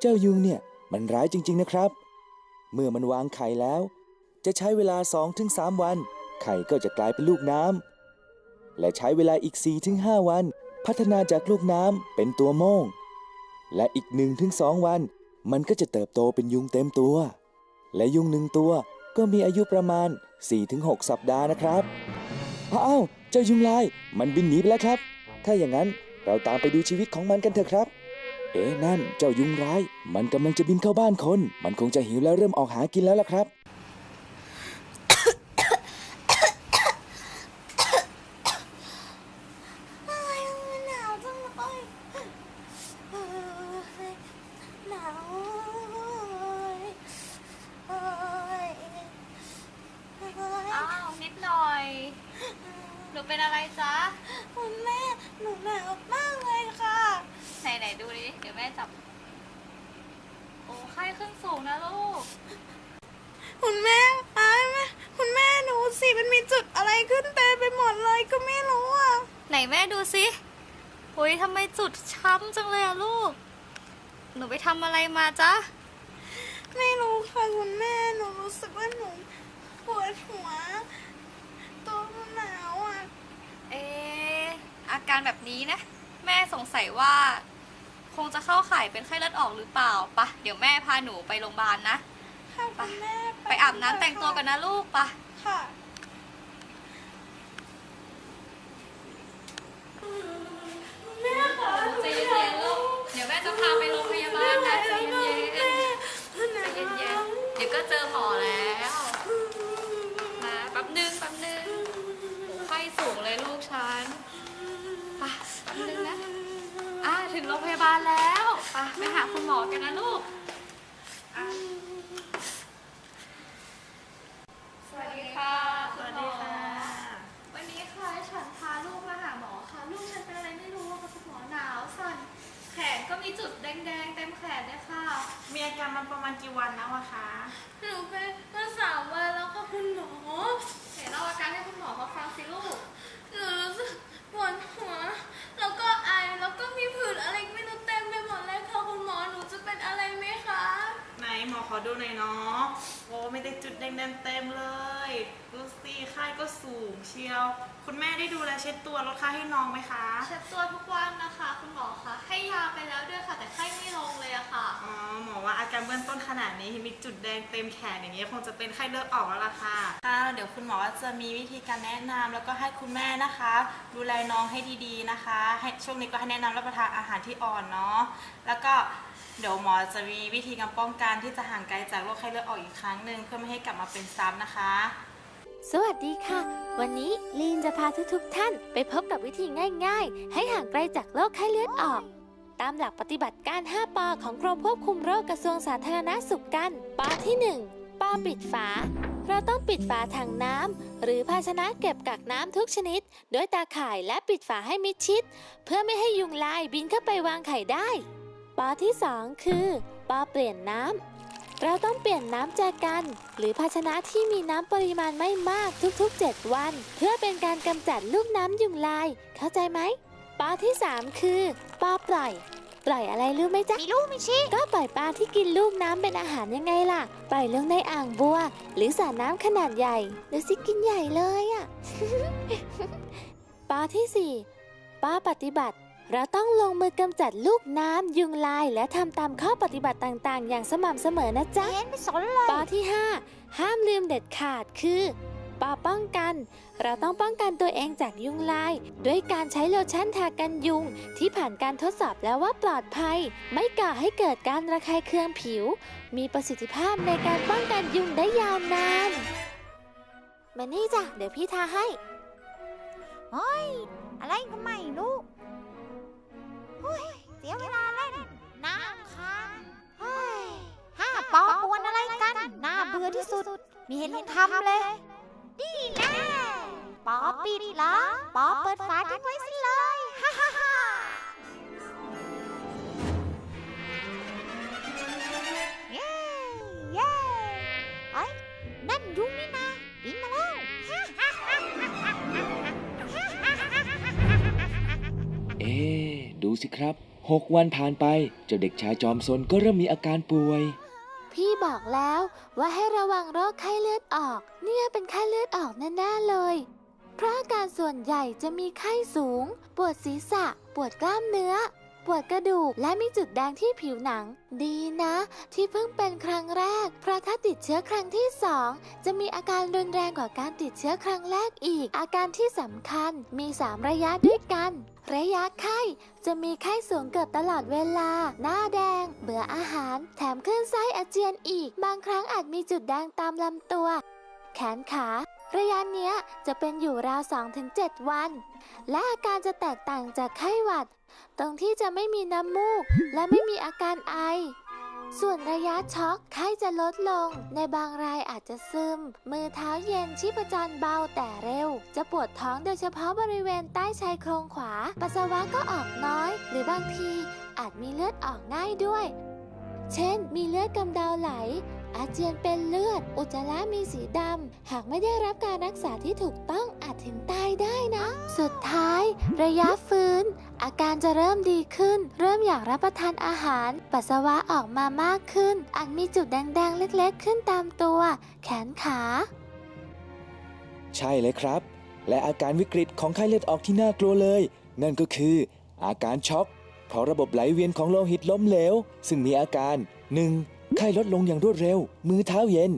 เจ้ายุงเนี่ยมันร้ายจริง ๆนะครับ เมื่อมันวางไข่แล้ว จะใช้เวลา 2-3 วัน ไข่ก็จะกลายเป็นลูกน้ำและใช้เวลาอีก 4-5 วัน พัฒนาจากลูกน้ำเป็นตัวโม่งและอีก 1-2 วัน มันก็จะเติบโตเป็นยุงเต็มตัว และยุงหนึ่งตัวก็มีอายุประมาณ 4-6 สัปดาห์นะครับอ้าวเจ้ายุงลาย มันบินหนีไปแล้วครับ ถ้าอย่างนั้นเราตามไปดูชีวิตของมันกันเถอะครับ เอ๊ะนั่น เจ้ายุงร้าย มันกำลังจะบินเข้าบ้านคน มันคงจะหิวแล้วเริ่มออกหากินแล้วล่ะครับ โอ้ยมันหนาวจังเลยเอ้ยหนาวเลยโอ้ยโอ้ย อ้าวนิดหน่อย หนูเป็นอะไรจ๊ะ คุณแม่หนูหนาวมากเลยค่ะ ไหนไหนดูดิ เดี๋ยวแม่จับ โอ้ไข้ขึ้นสูงนะลูก คุณแม่อ้ายแม่คุณแม่หนูสิมันมีจุดอะไรขึ้นเต็มไปหมดเลยก็ไม่รู้อะ ไหนแม่ดูสิโอ้ยทำไมจุดช้ำจังเลยอะลูก หนูไปทำอะไรมาจ๊ะ ไม่รู้ค่ะคุณแม่หนูรู้สึกว่าหนูปวดหัว ตัวมันหนาวอะ เอออาการแบบนี้นะ แม่สงสัยว่า คงจะเข้าข่ายเป็นไข้เลือดออกหรือเปล่าปะเดี๋ยวแม่พาหนูไปโรงพยาบาลนะ ค่ะคุณแม่ไปอาบน้ำแต่งตัวกันนะลูกปะค่ะ แม่ค่ะ ถึงโรงพยาบาลแล้วไปไปหาคุณหมอกันนะลูกอะสวัสดีค่ะสวัสดีค่ะ วันนี้ค่ะฉันพาลูกมาหาหมอค่ะ ลูกฉันเป็นอะไรไม่รู้อะค่ะคุณหมอหนาวสั่น แขนก็มีจุดแดงๆเต็มแขนเลยค่ะ มีอาการมันประมาณกี่วันแล้วอะคะหนูเป็นมาสามวันแล้วค่ะคุณหมอไหนเล่าอาการให้คุณหมอเขาฟังสิลูก หนูรู้สึกปวดหัว หน่อยเนาะโอ้ไม่ได้จุดแดงๆเต็มเลยดูสิไข้ก็สูงเชียว คุณแม่ได้ดูแลเช็ดตัวลดค่าให้น้องไหมคะ เช็ดตัวทุกวันนะคะ คุณหมอคะให้ยาไปแล้วด้วยค่ะ แต่ไข้ไม่ลงเลยอะค่ะ อ๋อหมอว่าอาการเบื้องต้นขนาดนี้มีจุดแดงเต็มแขนอย่างนี้ยคงจะเป็นไข้เลือดออกแล้วล่ะค่ะค่ะเดี๋ยวคุณหมอจะมีวิธีการแนะนำแล้วก็ให้คุณแม่นะคะ ดูแลน้องให้ดีๆนะคะ ให้ช่วงนี้ก็ให้แนะนำรับประทานอาหารที่อ่อนเนาะแล้วก็เดี๋ยวหมอจะมีวิธีการป้องกันที่จะห่างไกลจากโรคไข้เลือดออกอีกครั้งหนึ่งเพื่อไม่ให้กลับมาเป็นซ้ำนะคะ สวัสดีค่ะ วันนี้ลีนจะพาทุกๆทท่านไปพบกับวิธีง่ายๆ ให้ห่างไกลจากโรคไข้เลือดออก ตามหลักปฏิบัติการ 5 ปอของกรมควบคุมโรคกระทรวงสาธารณสุขกัน ปอที่ 1 ปอปิดฝา เราต้องปิดฝาถังน้ำหรือภาชนะเก็บกักน้ำทุกชนิด ด้วยตาข่ายและปิดฝาให้มิดชิด เพื่อไม่ให้ยุงลายบินเข้าไปวางไข่ได้ ปอที่ 2 คือ ปอเปลี่ยนน้ำ เราต้องเปลี่ยนน้ำแจกัน หรือภาชนะที่มีน้ำปริมาณไม่มากทุกๆ 7 วัน เพื่อเป็นการกำจัดลูกน้ำยุงลาย เข้าใจไหมปอที่ 3 คือปอปล่อย ปล่อยอะไรรู้ไหมจ๊ะมีลูกไม่ชี้ก็ปล่อยปลาที่กินลูกน้ำเป็นอาหารยังไงล่ะ ปล่อยลงในอ่างบัว หรือสระน้ำขนาดใหญ่ดูสิกินใหญ่เลยอะ่ะปอที่ 4ปอปฏิบัติ เราต้องลงมือกำจัดลูกน้ำยุงลายและทำตามข้อปฏิบัติต่างๆ อย่างสม่ำเสมอนะจ๊ะเห็นไม่สนเลยปอที่ 5 ห้ามลืมเด็ดขาดคือปอป้องกัน เราต้องป้องกันตัวเองจากยุงลาย ด้วยการใช้โลชั่นทากันยุง ที่ผ่านการทดสอบแล้วว่าปลอดภัย ไม่ก่อให้เกิดการระคายเคืองผิว มีประสิทธิภาพในการป้องกันยุงได้ยาวนานมานี่จ้ะเดี๋ยวพี่ทาให้เฮ้ยอะไรก็ไม่รู้เฮ้ย เสียเวลาเล่นน้ำค้างเฮ้ยห้าปอปวนอะไรกันน่าเบื่อที่สุดมีเห็นต้องทำเลยนี่แหละปอปิดเหรอปอเปิดฝาทิ้งไว้สิเลยฮ่าฮ่าฮ่าเย้เย้เอ้ยนั่นยุงนี่นะบินมาแล้วเอ๊ะ ดูสิครับหกวันผ่านไป เจ้าเด็กชายจอมซนก็เริ่มมีอาการป่วย พี่บอกแล้วว่าให้ระวังโรคไข้เลือดออก เนี่ยเป็นไข้เลือดออกแน่ๆเลย เพราะอาการส่วนใหญ่จะมีไข้สูง ปวดศีรษะ ปวดกล้ามเนื้อ ปวดกระดูกและมีจุดแดงที่ผิวหนัง ดีนะ ที่เพิ่งเป็นครั้งแรก เพราะถ้าติดเชื้อครั้งที่สองจะมีอาการรุนแรงกว่าการติดเชื้อครั้งแรกอีก อาการที่สำคัญมี 3 ระยะด้วยกัน ระยะไข้จะมีไข้สูงเกือบตลอดเวลา หน้าแดง เบื่ออาหาร แถมคลื่นไส้อาเจียนอีก บางครั้งอาจมีจุดแดงตามลำตัว แขนขาระยะเนี้ยจะเป็นอยู่ราว 2-7 วัน และอาการจะแตกต่างจากไข้หวัด ตรงที่จะไม่มีน้ำมูกและไม่มีอาการไอ ส่วนระยะช็อกไข้จะลดลง ในบางรายอาจจะซึม มือเท้าเย็นชีพจรเบาแต่เร็ว จะปวดท้องโดยเฉพาะบริเวณใต้ชายโครงขวา ปัสสาวะก็ออกน้อย หรือบางทีอาจมีเลือดออกง่ายด้วย เช่น มีเลือดกำเดาไหลอาเจียนเป็นเลือด อุจจาระมีสีดำ หากไม่ได้รับการรักษาที่ถูกต้องอาจถึงตายได้นะ สุดท้าย ระยะฟื้น อาการจะเริ่มดีขึ้น เริ่มอยากรับประทานอาหาร ปัสสาวะออกมามากขึ้นอาจมีจุดแดงๆ เล็กๆ ขึ้นตามตัว แขนขา ใช่เลยครับ และอาการวิกฤตของไข้เลือดออกที่น่ากลัวเลย นั่นก็คือ อาการช็อกเพราะระบบไหลเวียนของโลหิตล้มเหลว ซึ่งมีอาการ 1. ไข้ลดลงอย่างรวดเร็ว มือเท้าเย็น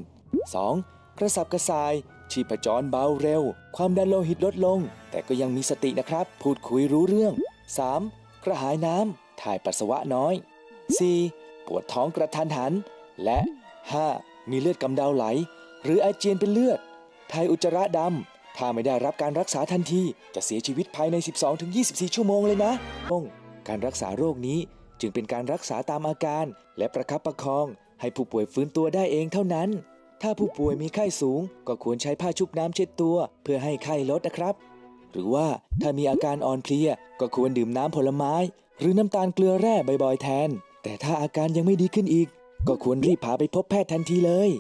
2. กระสับกระส่าย ชีพจรเบาเร็ว ความดันโลหิตลดลง แต่ก็ยังมีสตินะครับ พูดคุยรู้เรื่อง 3. กระหายน้ำถ่ายปัสสาวะน้อย 4. ปวดท้องกระทันหัน และ 5. มีเลือดกำเดาไหล หรืออาเจียนเป็นเลือดถ่ายอุจจาระดำ ถ้าไม่ได้รับการรักษาทันที จะเสียชีวิตภายใน 12-24 ชั่วโมงเลยนะป้งการรักษาโรคนี้จึงเป็นการรักษาตามอาการ และประคับประคอง ให้ผู้ป่วยฟื้นตัวได้เองเท่านั้น ถ้าผู้ป่วยมีไข้สูง ก็ควรใช้ผ้าชุบน้ำเช็ดตัว เพื่อให้ไข้ลดนะครับ หรือว่าถ้ามีอาการอ่อนเพลียก็ควรดื่มน้ำผลไม้ หรือน้ำตาลเกลือแร่บ่อยๆแทน แต่ถ้าอาการยังไม่ดีขึ้นอีก ก็ควรรีบพาไปพบแพทย์ทันทีเลย